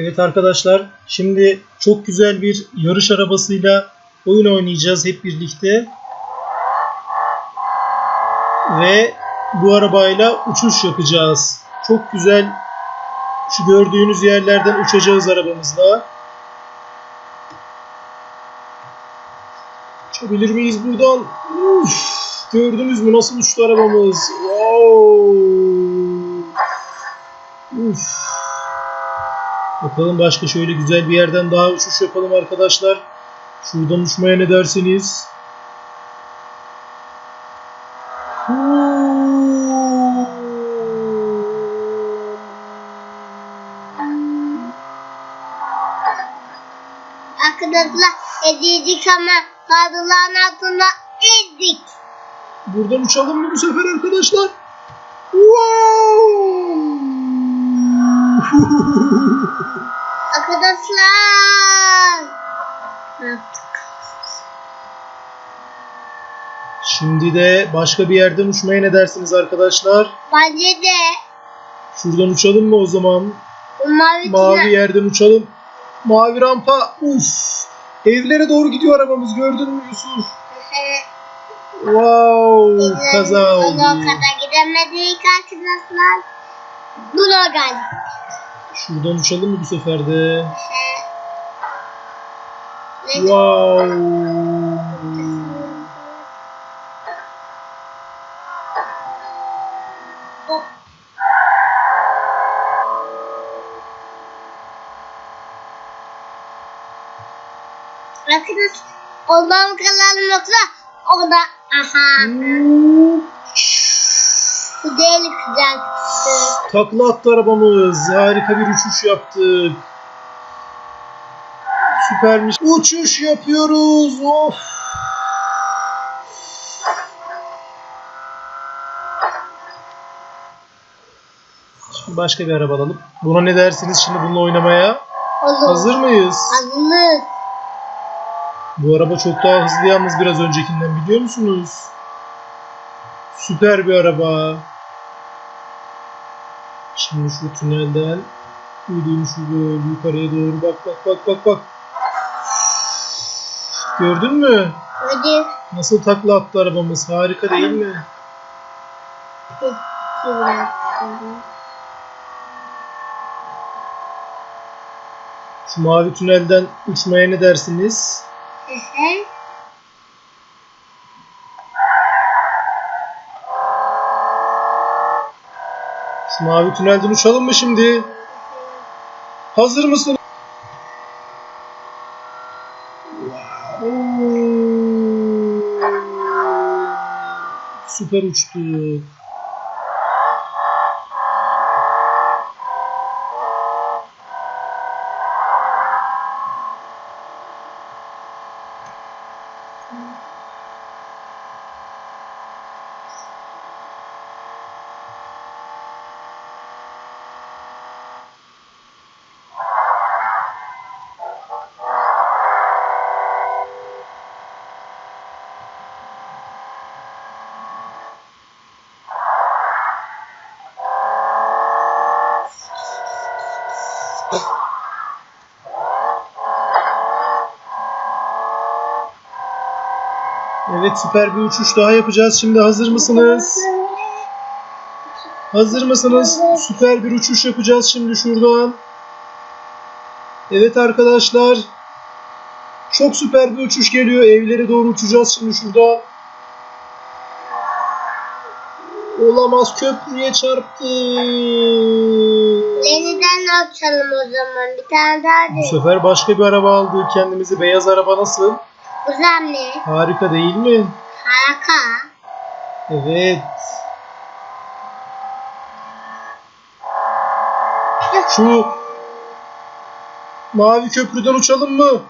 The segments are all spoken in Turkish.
Evet arkadaşlar, şimdi çok güzel bir yarış arabasıyla oyun oynayacağız hep birlikte. Ve bu arabayla uçuş yapacağız. Çok güzel şu gördüğünüz yerlerden uçacağız arabamızla. Uçabilir miyiz buradan? Uf, gördünüz mü nasıl uçtu arabamız? Wow. Uf. Bakalım başka şöyle güzel bir yerden daha uçuş yapalım arkadaşlar. Şuradan uçmaya ne dersiniz? Arkadaşlar ezildik ama kadınların altında ezdik. Buradan uçalım mı bu sefer arkadaşlar? Wow! Ne yaptık? Şimdi de başka bir yerden uçmaya ne dersiniz arkadaşlar? Bence de Şuradan uçalım mı o zaman? mavi, Mavi yerden uçalım. Mavi rampa. Uf! Evlere doğru gidiyor arabamız gördün mü Yusuf? Wow! Kaza Ona oldu. kadar gidemedik arkadaşlar. Buna geldik. Şuradan uçalım mı bu sefer de? Ne? Wow! Arkadaşlar ondan kalalım yoksa o da aha. Bu değil kızacaktı. Takla attı arabamız. Harika bir uçuş yaptık. Süpermiş. Uçuş yapıyoruz. Of! Şimdi başka bir araba alalım. Buna ne dersiniz şimdi bununla oynamaya? Olur. Hazır mıyız? Hazırlık. Bu araba çok daha hızlı yalnız biraz öncekinden biliyor musunuz? Süper bir araba. Şimdi şu tünelden yürüyün şu böyle yukarıya doğru bak bak bak bak bak. Gördün mü? Hadi. Nasıl takla attı arabamız? Harika değil mi? Şu mavi tünelden uçmaya ne dersiniz? Şu mavi tünelden uçalım mı şimdi? Hazır mısın? Süper uçtu. Evet süper bir uçuş daha yapacağız. Şimdi hazır mısınız? Hazır mısınız? Süper bir uçuş yapacağız şimdi şuradan. Evet arkadaşlar. Çok süper bir uçuş geliyor. Evlere doğru uçacağız şimdi şurada. Olamaz köprüye çarptı. Yeniden açalım o zaman. Bir tane daha Bu de. sefer başka bir araba aldık kendimizi. Beyaz araba nasıl? Güzel mi? Harika değil mi? Harika. Evet. Şu mavi köprüden uçalım mı?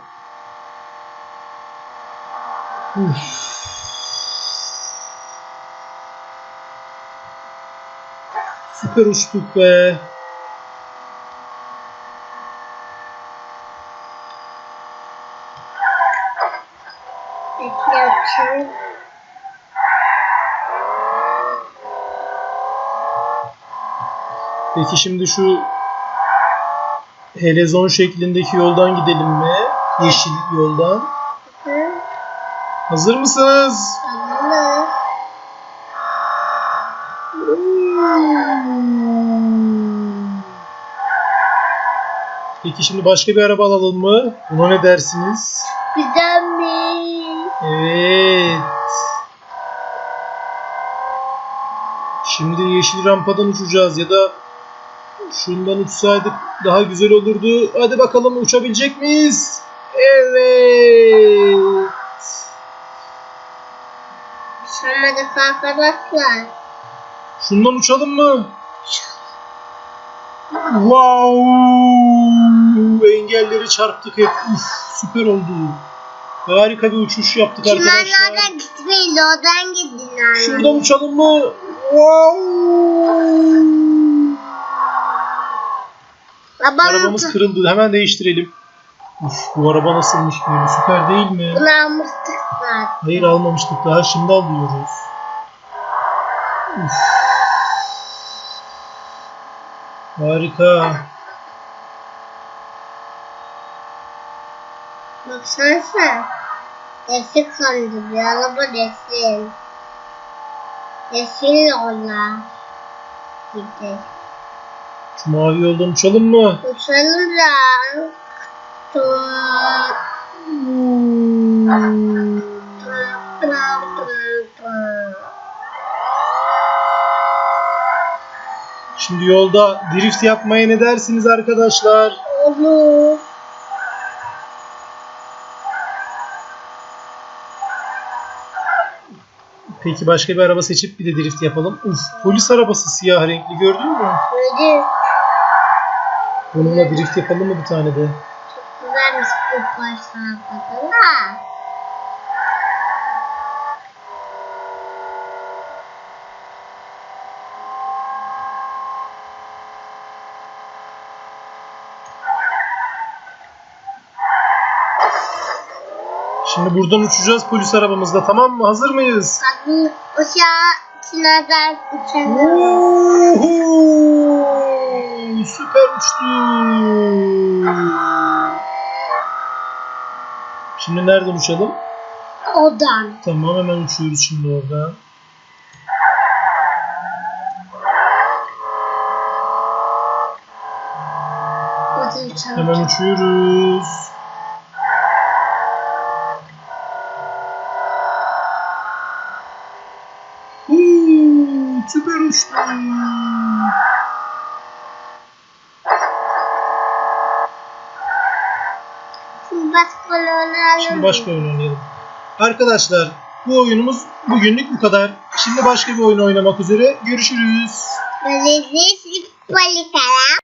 Uf. Süper uçtuk be. Bekle açalım. Peki şimdi şu helezon şeklindeki yoldan gidelim mi? Yeşil yoldan. Hı? Hazır mısınız? Hmm. Peki şimdi başka bir araba alalım mı? Buna ne dersiniz? Güzel mi? Evet. Şimdi yeşil rampadan uçacağız ya da şundan uçsaydık daha güzel olurdu. Hadi bakalım uçabilecek miyiz? Evet. Şurada arkadaşlar. Şundan uçalım mı? Wow! Engelleri çarptık hep. Uf, süper oldu. Harika bir uçuş yaptık arkadaşlar. Çimenlerden gitmeyin. Oradan gidin. Şuradan uçalım mı? Wow! Babam Arabamız kırıldı. Hemen değiştirelim. Uf, bu araba nasılmış böyle? Süper değil mi? Bunu almıştık zaten. Hayır almamıştık daha. Şimdi alıyoruz. Uf. Harika. Baksanıza. Resim kandı bir araba resim. Resimle onlar. Gitti. Şu mavi yoldan uçalım mı? Uçalım da. Tum. Şimdi yolda drift yapmaya ne dersiniz arkadaşlar? Olur. Peki başka bir araba seçip bir de drift yapalım. Uf, polis arabası siyah renkli gördün mü? Böyle Bununla drift yapalım mı bir tane de? çok güzelmiş bu başlar bakın. Şimdi buradan uçacağız polis arabamızla tamam mı? Hazır mıyız? Kadın uçağı çınardan uçamıyor. Oho! Süper uçtu. Şimdi nereden uçalım? Odan. Tamam hemen uçuyoruz şimdi oradan. Hemen uçuyoruz. Şimdi başka oyun oynayalım. Arkadaşlar bu oyunumuz bugünlük bu kadar. Şimdi başka bir oyun oynamak üzere. Görüşürüz. Balık